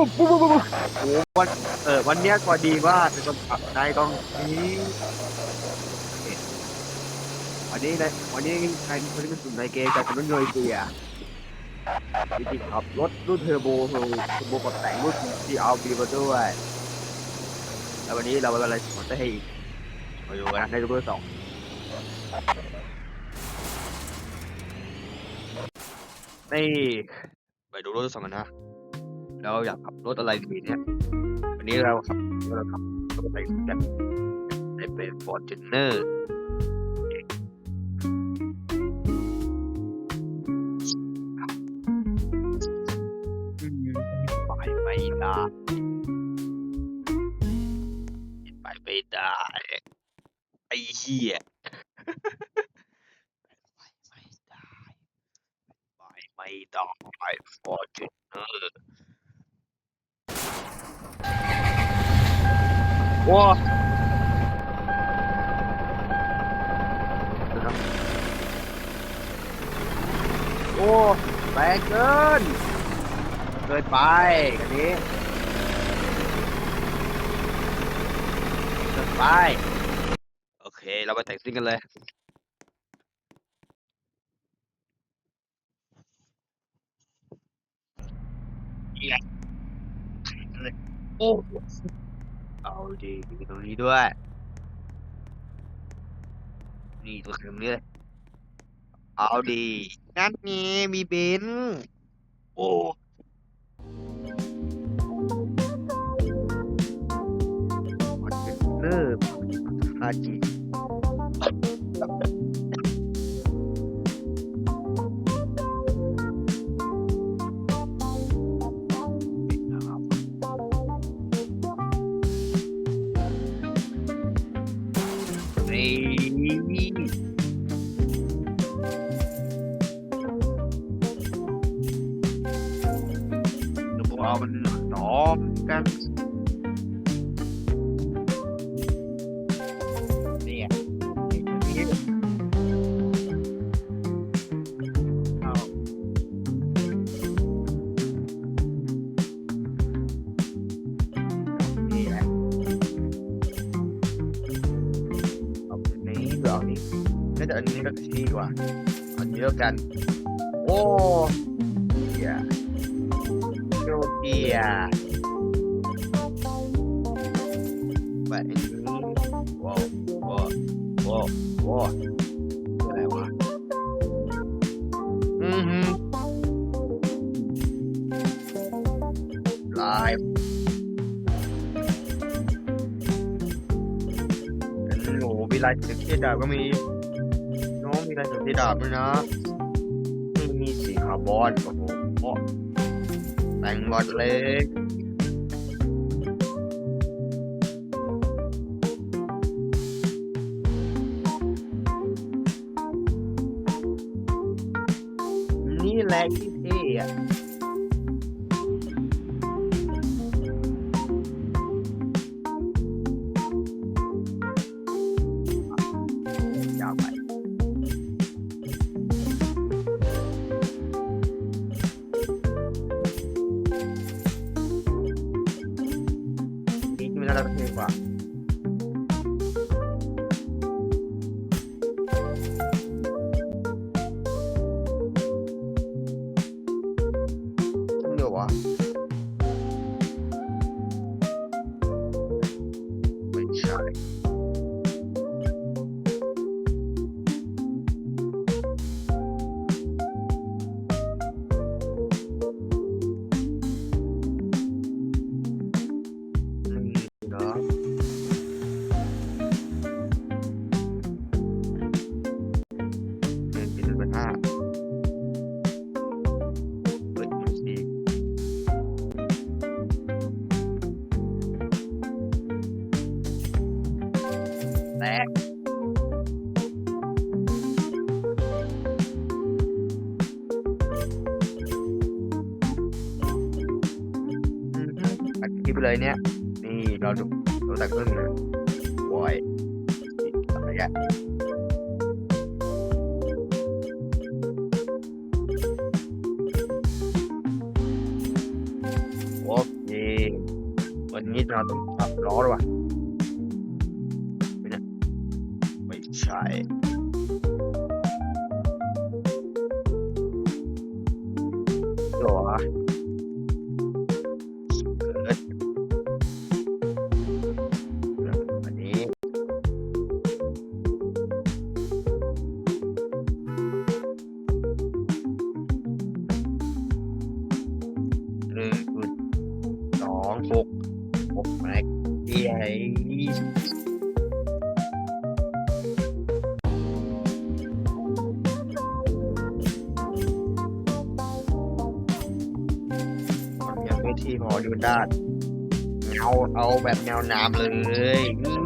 ปุ๊บปุ๊บปุ๊บปุ๊บโอ้วันเออวันเนี้ยก็ดีว่าเป็นคนขับได้ต้องนี้วันนี้เนะวันนี้ใครคนที่เป็นสุดในเกมจากคนรุ่นโนเกียจริงๆขับรถรุ่นเทอร์โบเทอร์โบกับแต่งรุ่นที่เอาบีมาด้วยแล้ววันนี้เราอะไรสอนได้ให้อีกมาดูกันในรุ่นสองนี่ไปดูรถสองกันนะ เราอยากขับรถอะไรดีเนี่ย วันนี้เราขับเราขับรถอะไรกันในเป็นฟอร์จูเนอร์ไปไม่ได้ไปไม่ได้ไอ้เหี้ยไปไม่ได้ไปไม่ได้ฟอร์จูเนอร์ ว้าโอ้แรงเกิน เกินไปกันนี้เกินไป โอเค เราไปแต่งซิ่งกันเลย โอ้ เอาดีมีตรงนี้ด้วย นี่ตัวเข็มนี้เลยเอาดีนั่นไงมีเบนซ์โอ้มันเป็นเลิฟฮาจิ นี่เดี๋ย อันนี้ก็ที่นี่ดีกว่าอันนี้แล้วกัน โอ้เดียโชเดียแบบนี้ว้าวว้าวว้าวว้าวอะไรวะอือฮึไลฟ์โอ้มีลายเสือที่ดาบก็มี น้องที่ดาบด้วยนะนี่มีสีคาร์บอนโอ้โหแต่งบอดเล็กนี่แหละที่เท่อะ นี่ที่ เลยเนี่ย นี่เราดูเราแต่ครึ่งเลยโว้ยอะไรอะโอเควันนี้เราต้องปรับล้อแล้ววะไม่นะไม่ใช่หรอ เดียมันยังไม่ที่พอดูด้านเงาเอาแบบแนวน้ำเลยนี่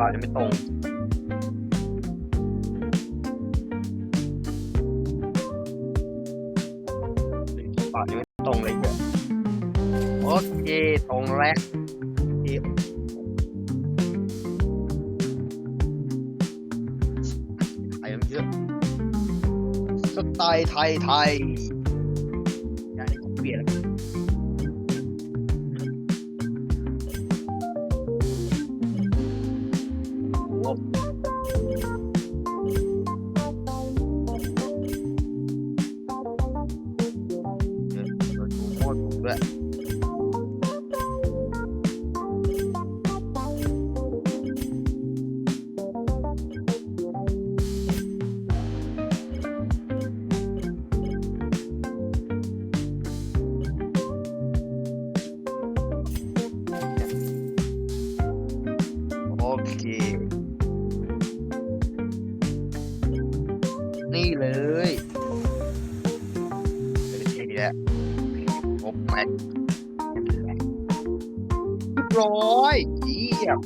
ปล่าจะไม่ตรงปากยังไม่ตรงเลยเนี่ยโอเคตรงแล้วโอเคไทยมันเยอะสไตล์ไทยไทยอย่างนี้เปลี่ยน people. ร้อยเยี่ยม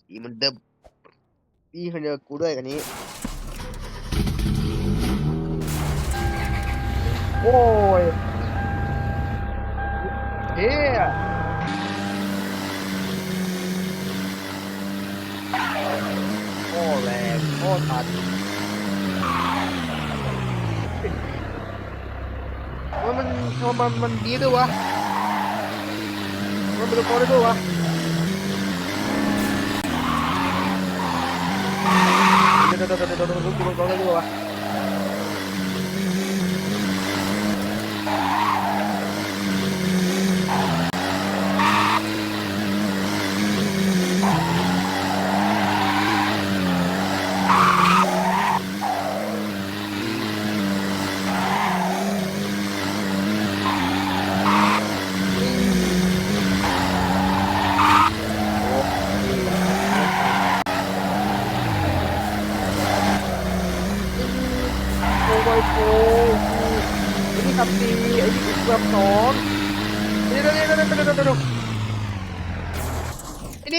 สีมันเดิมพี่คนเดียวกูด้วยกันนี้ โอ้ยเฮียโอ้แรงโอ้ทัน ว่ามันทำไมมันมันดีด้วยวะมันเป็นตัวได้ด้วยวะเดี๋ยวเดี๋ยวเดี๋ยวเดี๋ยวเดี๋ยวเดี๋ยวเดี๋ยว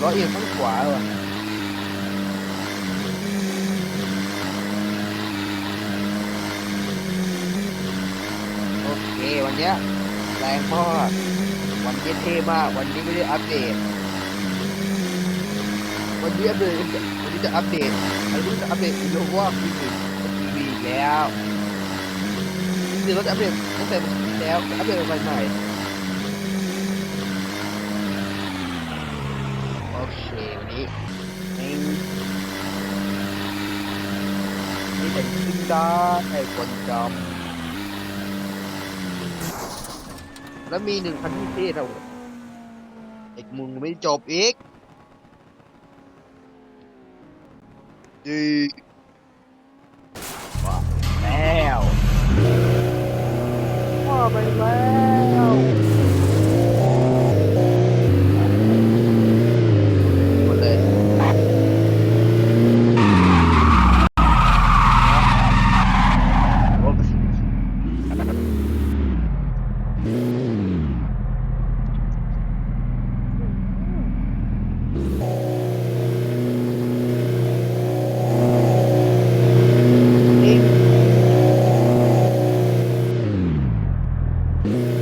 quá nó yên ทั้งขวาว่ะโอเควันเนี้ยแรงมากวันนี้เท่มาก วันนี้ไม่ได้อัปเดต วันนี้อัปเดตวันนี้จะอัปเดตอันนี้จะอัปเดตอีโนวาทีวีแล้วจริงๆเราจะอัปเดตตั้งแต่แล้วอัปเดตใหม่ๆโจะยิงไดาไอ้คนจอมแล้วมีหนึ่งพันที่เท่เราไอ้มึงไม่จบอีกดีว่าแล้วว่าไปแล้ว วั